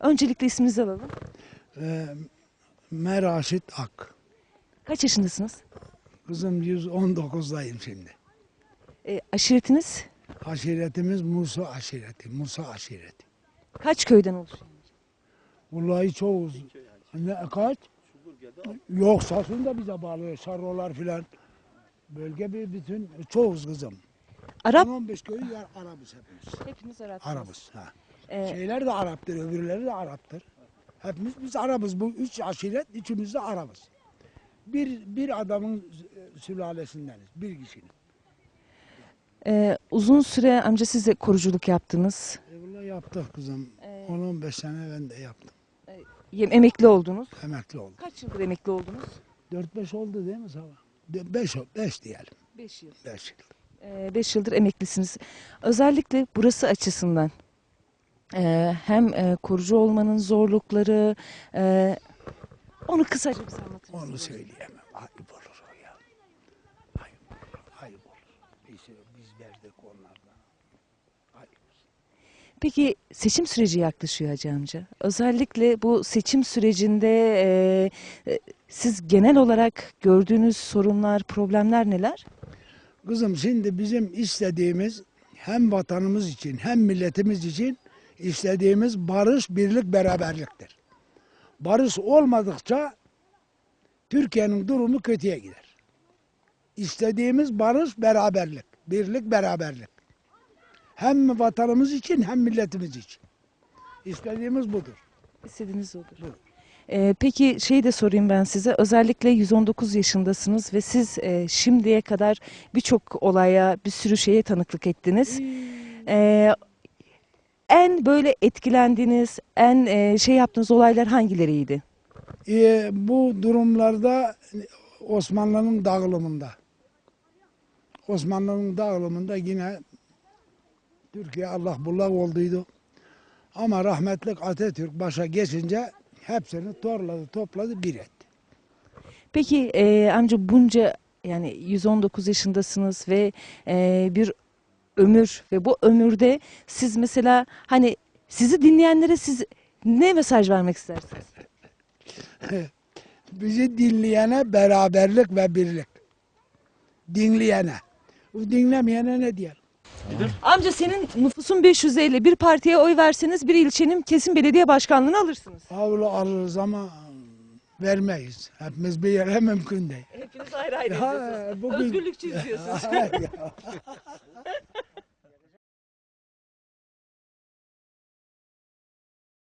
Öncelikle isminizi alalım. Ee, Meraşit Ak. Kaç yaşındasınız? Kızım 119'dayım şimdi. E, aşiretiniz Aşiretimiz Musa aşireti. Musa aşireti. kaç köyden oluşuyor? Vallahi çoğuz. Ne, kaç? Yok Sasun da bize bağlı. Şarrolar filan. Bölge bir bütün çoğuz kızım. Arap 15 köyü yer Arabız hepimiz. hepiniz Arap. Arabız. Ha. E, Şeyler de Arap'tır, öbürleri de Arap'tır. Hepimiz biz Arabız. Bu üç aşiret, üçümüz de Arabız. Bir, bir adamın e, sülalesindeniz, bir kişinin. e, uzun süre amca siz de koruculuk yaptınız. E vallahi yaptık kızım. Ee, 10-15 sene ben de yaptım. Yem- emekli oldunuz. Emekli oldum. Kaç yıldır emekli oldunuz? 4-5 oldu değil mi sabah? 5 5 diyelim. 5 yıl. 5 yıl. 5 yıldır emeklisiniz. Özellikle burası açısından e, hem e, korucu olmanın zorlukları e, onu kısaca bize anlatır mısınız? Onu söyleyemem. Ayıp olur o ya. Ayıp olur. Ayıp olur. Biz, biz verdik onlardan. Ayıp. Peki seçim süreci yaklaşıyor Hacı amca. Özellikle bu seçim sürecinde e, e, siz genel olarak gördüğünüz sorunlar, problemler neler? Kızım şimdi bizim istediğimiz hem vatanımız için hem milletimiz için istediğimiz barış, birlik, beraberliktir. Barış olmadıkça Türkiye'nin durumu kötüye gider. İstediğimiz barış, beraberlik, birlik, beraberlik. Hem vatanımız için hem milletimiz için. İstediğimiz budur. İstediğiniz olur. Buyurun. E, peki şey de sorayım ben size. Özellikle 119 yaşındasınız ve siz e, şimdiye kadar birçok olaya, bir sürü şeye tanıklık ettiniz. E, en böyle etkilendiğiniz, en e, şey yaptığınız olaylar hangileriydi? Ee, bu durumlarda Osmanlı'nın dağılımında Osmanlı'nın dağılımında yine Türkiye Allah bullak olduydu. Ama rahmetlik Atatürk başa geçince hepsini torladı, topladı, bir etti. Peki e, amca bunca yani 119 yaşındasınız ve e, bir ömür ve bu ömürde siz mesela hani sizi dinleyenlere siz ne mesaj vermek istersiniz? Bizi dinleyene beraberlik ve birlik. Dinleyene. Bu dinlemeyene ne diyelim? Amca senin nüfusun 550 bir partiye oy verseniz bir ilçenin kesin belediye başkanlığını alırsınız. Avlu alırız ama vermeyiz. Hepimiz bir yere mümkün değil. Hepiniz ayrı ayrı Ya, bugün- Özgürlükçü izliyorsunuz. Hayır ya.